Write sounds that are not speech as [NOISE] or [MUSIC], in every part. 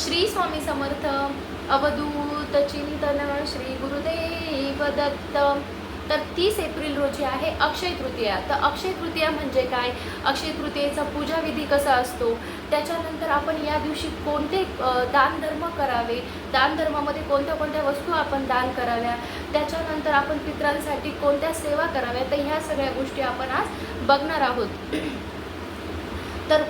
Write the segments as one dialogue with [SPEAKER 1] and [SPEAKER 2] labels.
[SPEAKER 1] श्री स्वामी समर्थ अवधूत चिंतन श्री गुरुदेव दत्त. तर तीस एप्रिल रोजी आहे अक्षय तृतीया. तर अक्षय तृतीया म्हणजे काय? अक्षय तृतीयेचा पूजाविधी कसा असतो? त्याच्यानंतर आपण या दिवशी कोणते दानधर्म करावे? दानधर्मामध्ये कोणत्या कोणत्या वस्तू आपण दान कराव्या? त्याच्यानंतर आपण पित्रांसाठी कोणत्या सेवा कराव्या? तर ह्या सगळ्या गोष्टी आपण आज बघणार आहोत. तर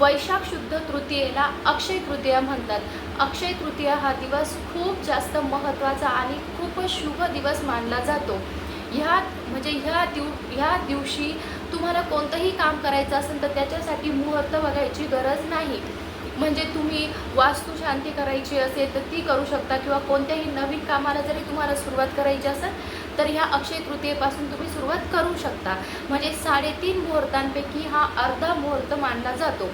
[SPEAKER 1] वैशाख शुद्ध तृतीयेला अक्षय तृतीया म्हणतात. अक्षय तृतीया हा दिवस खूप जास्त महत्त्वाचा आणि खूप शुभ दिवस मानला जातो. ह्या म्हणजे ह्या दिव ह्या दिवशी तुम्हाला कोणतंही काम करायचं असेल तर त्याच्यासाठी मुहूर्त बघायची गरज नाही. म्हणजे तुम्ही वास्तुशांती करायची असेल तर ती करू शकता किंवा कोणत्याही नवीन कामाला जरी तुम्हाला सुरुवात करायची असेल तर ह्या अक्षय तृतीयेपासून तुम्ही सुरुवात करू शकता. म्हणजे साडेतीन मुहूर्तांपैकी हा अर्धा मुहूर्त मानला जातो.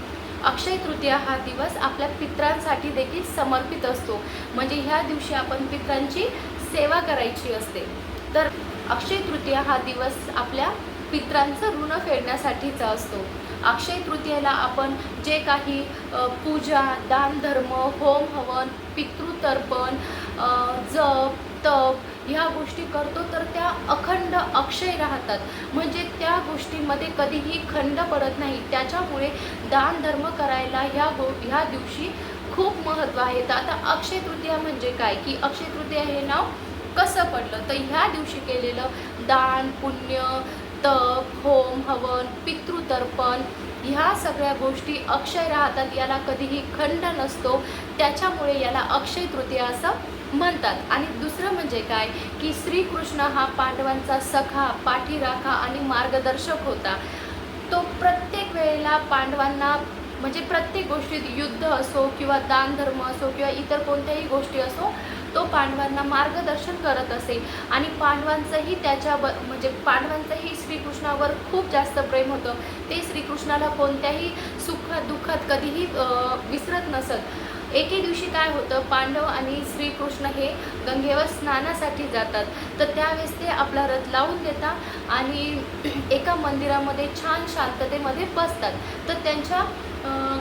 [SPEAKER 1] अक्षय तृतीया हा दिवस आपल्या पित्रांसाठी देखील समर्पित असतो. म्हणजे ह्या दिवशी आपण पित्रांची सेवा करायची असते. तर अक्षय तृतीया हा दिवस आपल्या पित्रांचं ऋण फेडण्यासाठीचा असतो. अक्षय तृतीयेला आपण जे काही पूजा दानधर्म होम हवन पितृतर्पण जप तप ह्या गोष्टी करतो तर त्या अखंड अक्षय राहतात. म्हणजे त्या गोष्टीमध्ये कधीही खंड पडत नाही. त्याच्यामुळे दानधर्म करायला ह्या गो ह्या दिवशी खूप महत्त्व आहे. तर आता अक्षय तृतीया म्हणजे काय? की अक्षय तृतीया हे नाव कसं पडलं? तर ह्या दिवशी केलेलं दान पुण्य तप होम हवन पितृतर्पण ह्या सगळ्या गोष्टी अक्षय राहतात याला कधीही खंड नसतो. त्याच्यामुळे याला अक्षय तृतीया असं म्हणतात. आणि दुसरं म्हणजे काय? की श्रीकृष्ण हा पांडवांचा सखा पाठीराखा आणि मार्गदर्शक होता. तो प्रत्येक वेळेला पांडवांना म्हणजे प्रत्येक गोष्टीत युद्ध असो किंवा दानधर्म असो किंवा इतर कोणत्याही गोष्टी असो तो पांडवांना मार्गदर्शन करत असे. आणि पांडवांचंही त्याच्या ब म्हणजे पांडवांचंही श्रीकृष्णावर खूप जास्त प्रेम होतं. ते श्रीकृष्णाला कोणत्याही सुखात दुःखात कधीही विसरत नसत. एके दिवशी काय होतं पांडव आणि श्रीकृष्ण हे गंगेवर स्नानासाठी जातात. तर त्यावेळेस ते आपला रथ लावून देतात आणि एका मंदिरामध्ये छान शांततेमध्ये बसतात. तर त्यांच्या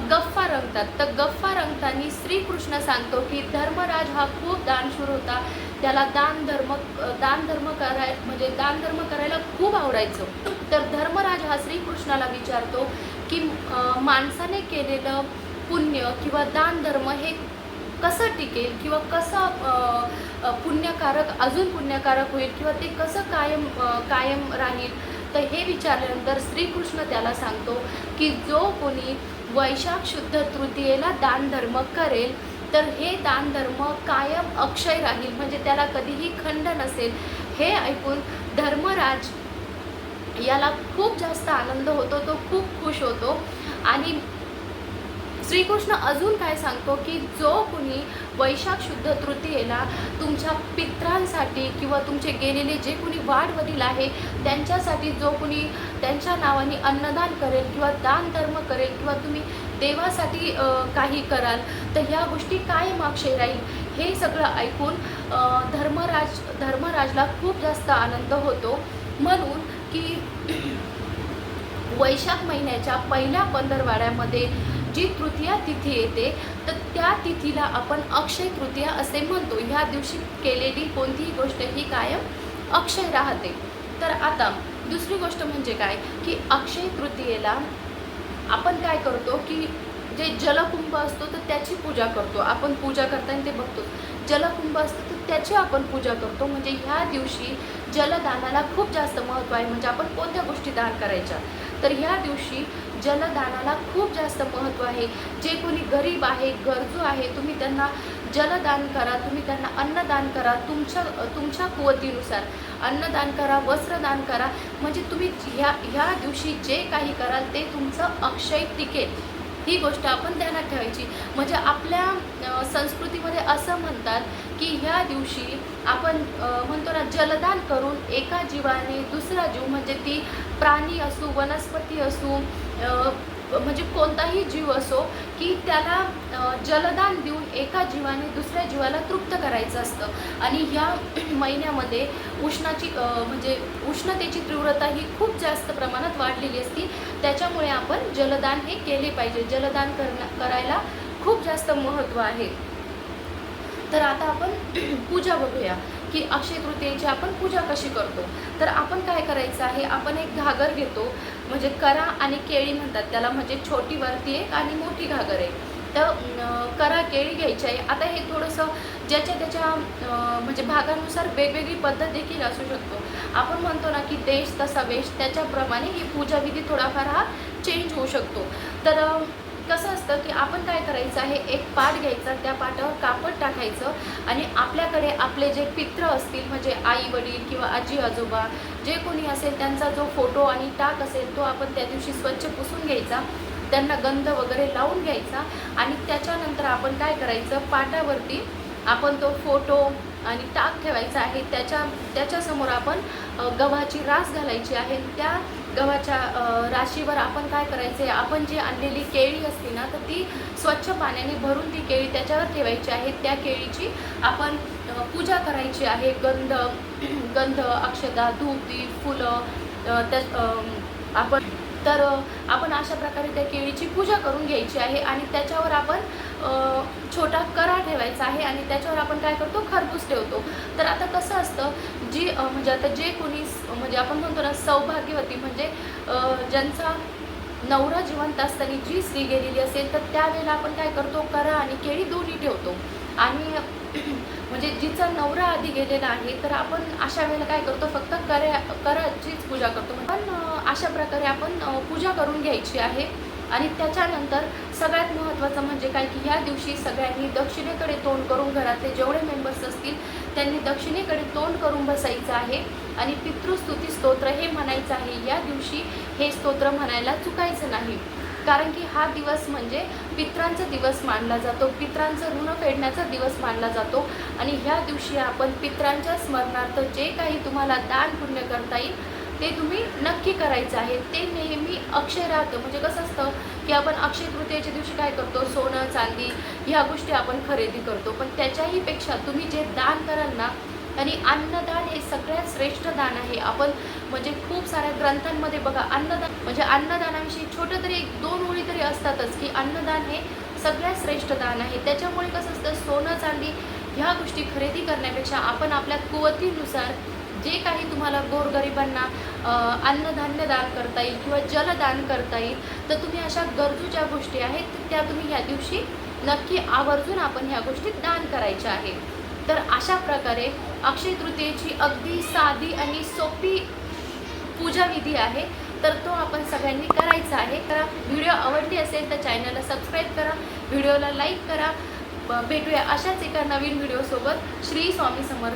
[SPEAKER 1] गप्पा रंगतात. तर गप्पा रंगताना श्रीकृष्ण सांगतो की धर्मराज हा खूप दानशूर होता. त्याला दान धर्म दान धर्म कराय म्हणजे दान धर्म करायला खूप आवडायचं. तर धर्मराज हा श्रीकृष्णाला विचारतो की माणसाने केलेलं पुण्य किंवा दान धर्म हे कसं टिकेल किंवा कसं पुण्यकारक अजून पुण्यकारक होईल किंवा ते कसं कायम कायम राहील? तर हे विचारल्यानंतर श्रीकृष्ण त्याला सांगतो की जो कोणी वैशाख शुद्ध तृतीयेला दानधर्म करेल तर हे दानधर्म कायम अक्षय राहील. म्हणजे त्याला कधीही खंड नसेल. हे ऐकून धर्मराज याला खूप जास्त आनंद होतो तो खूप खुश होतो. आणि श्रीकृष्ण अजून काय सांगतो की जो कुणी वैशाख शुद्ध तृतीयेला तुमच्या पित्रांसाठी किंवा तुमचे गेलेले जे कुणी वाडवडील आहे त्यांच्यासाठी जो कुणी त्यांच्या नावाने अन्नदान करेल किंवा दान धर्म करेल किंवा तुम्ही देवासाठी काही कराल तर ह्या गोष्टी काय मागशे राहील हे सगळं ऐकून धर्मराज धर्मराजला खूप जास्त आनंद होतो. म्हणून की [CLEARS THROAT] वैशाख महिन्याच्या पहिल्या पंधरवाड्यामध्ये जी तृतीया तिथी येते तर त्या तिथीला आपण अक्षय तृतीया असे म्हणतो. ह्या दिवशी केलेली कोणतीही गोष्ट ही कायम अक्षय राहते. तर आता दुसरी गोष्ट म्हणजे काय? की अक्षय तृतीयेला आपण काय करतो की जे जलकुंभ असतो तर त्याची पूजा करतो. आपण पूजा करताना ते बघतो जलकुंभ असतं तर त्याची आपण पूजा करतो. म्हणजे ह्या दिवशी जलदानाला खूप जास्त महत्त्व आहे. म्हणजे आपण कोणत्या गोष्टी दान करायच्या? तर ह्या दिवशी जलदानाला खूप जास्त महत्त्व आहे. जे कोणी गरीब आहे गरजू आहे तुम्ही त्यांना जलदान करा तुम्ही त्यांना अन्नदान करा तुमच्या तुमच्या कुवतीनुसार अन्नदान करा वस्त्रदान करा. म्हणजे तुम्ही ह्या ह्या दिवशी जे काही कराल ते तुमचं अक्षय टिकेल ही गोष्ट आपण ध्यानात ठेवायची. म्हणजे आपल्या संस्कृतीमध्ये असं म्हणतात की ह्या दिवशी आपण म्हणतो ना जलदान करून एका जीवाने दुसरा जीव म्हणजे ती प्राणी असू वनस्पती असो म्हणजे कोणताही जीव असो की त्याला जलदान देऊन एका जीवाने दुसऱ्या जीवाला तृप्त करायचं असतं. आणि ह्या [CLEARS THROAT] महिन्यामध्ये उष्णाची म्हणजे उष्णतेची तीव्रता ही खूप जास्त प्रमाणात वाढलेली असती. त्याच्यामुळे आपण जलदान हे केले पाहिजे. जलदान करणं करायला खूप जास्त महत्त्व आहे. तर आता आपण [CLEARS THROAT] पूजा बघूया की अक्षय तृतीयेची आपण पूजा कशी करतो. तर आपण काय करायचं आहे आपण एक घागर घेतो म्हणजे करा आणि केळी म्हणतात त्याला म्हणजे छोटी वरती एक आणि मोठी घागर आहे तर करा केळी घ्यायची आहे. आता हे थोडंसं ज्याच्या त्याच्या म्हणजे भागानुसार वेगवेगळी पद्धत देखील असू शकतो. आपण म्हणतो ना की देश तसा वेश त्याच्याप्रमाणे ही पूजाविधी थोडाफार हा चेंज होऊ शकतो. तर कसं असतं की आपण काय करायचं आहे? एक पाट घ्यायचा त्या पाटावर कापड टाकायचं आणि आपल्याकडे आपले जे पित्र असतील म्हणजे आई वडील किंवा आजी आजोबा जे कोणी असेल त्यांचा जो फोटो आणि टाक असेल तो आपण त्या दिवशी स्वच्छ पुसून घ्यायचा. त्यांना गंध वगैरे लावून घ्यायचा आणि त्याच्यानंतर आपण काय करायचं? पाटावरती आपण तो फोटो आणि टाक ठेवायचा आहे. त्याच्या त्याच्यासमोर आपण गव्हाची रास घालायची आहे. त्या गव्हाच्या राशीवर आपण काय करायचे आपण जी आणलेली केळी असते ना तर ती स्वच्छ पाण्याने भरून ती केळी त्याच्यावर ठेवायची आहे. त्या केळीची आपण पूजा करायची आहे. गंध [CLEARS THROAT] गंध अक्षता धूप दीप फुलं त्या आपण तर आपण अशा प्रकारे त्या केळीची पूजा करून घ्यायची आहे आणि त्याच्यावर आपण छोटा करा ठेवायचा आहे आणि त्याच्यावर आपण काय करतो? खरबूज ठेवतो. तर आता कसं असतं जी म्हणजे आता जे कोणी म्हणजे आपण म्हणतो ना सौभाग्यवती म्हणजे ज्यांचा नवरा जिवंत असताना जी स्त्री गेलेली असेल तर त्यावेळेला आपण काय करतो? करा आणि केळी दोन्ही ठेवतो. आणि [CLEARS THROAT] म्हणजे जिचा नवरा आधी गेलेला आहे तर आपण अशा वेळेला काय करतो? फक्त करा कराचीच पूजा करतो. पण अशा प्रकारे आपण पूजा करून घ्यायची आहे. आणि त्याच्यानंतर सगळ्यात महत्त्वाचं म्हणजे काय की ह्या दिवशी सगळ्यांनी दक्षिणेकडे तोंड करून घरातले जेवढे मेंबर्स असतील त्यांनी दक्षिणेकडे तोंड करून बसायचं आहे आणि पितृस्तुती स्तोत्र हे म्हणायचं आहे. या दिवशी हे स्तोत्र म्हणायला चुकायचं नाही. कारण की हा दिवस म्हणजे पित्रांचा दिवस मानला जातो. पित्रांचं ऋण फेडण्याचा दिवस मानला जातो. आणि ह्या दिवशी आपण पित्रांच्या स्मरणार्थ जे काही तुम्हाला दान पुण्य करता येईल ते तुम्ही नक्की करायचं आहे. ते नेहमी अक्षय राहतं म्हणजे कसं असतं की आपण अक्षय तृतीयेच्या दिवशी काय करतो? सोनं चांदी ह्या गोष्टी आपण खरेदी करतो. पण त्याच्याही पेक्षा तुम्ही जे दान कराल ना आणि अन्नदान हे सगळ्यात श्रेष्ठ दान आहे. आपण म्हणजे खूप साऱ्या ग्रंथांमध्ये बघा अन्नदान म्हणजे अन्नदानाविषयी छोटं तरी एक दोन ओळी तरी असतातच की अन्नदान हे सगळ्यात श्रेष्ठ दान आहे. त्याच्यामुळे कसं असतं? सोनं चांदी ह्या गोष्टी खरेदी करण्यापेक्षा आपण आपल्या कुवतीनुसार जे काही तुम्हाला गोरगरिबांना अन्नधान्य दान करता येईल किंवा जलदान करता येईल तर तुम्ही अशा गरजू ज्या गोष्टी आहेत त्या तुम्ही ह्या दिवशी नक्की आवर्जून आपण ह्या गोष्टी दान करायच्या आहे तर अशा प्रकारे अक्षय तृतीयेची अगदी साधी आणि सोपी पूजाविधी आहे तर तो आपण सगळ्यांनी करायचा आहे. करा व्हिडिओ आवडली असेल तर चॅनलला सबस्क्राईब करा व्हिडिओला लाईक करा. भेटूया अशाच एका नवीन व्हिडिओसोबत. श्री स्वामी समर्थ.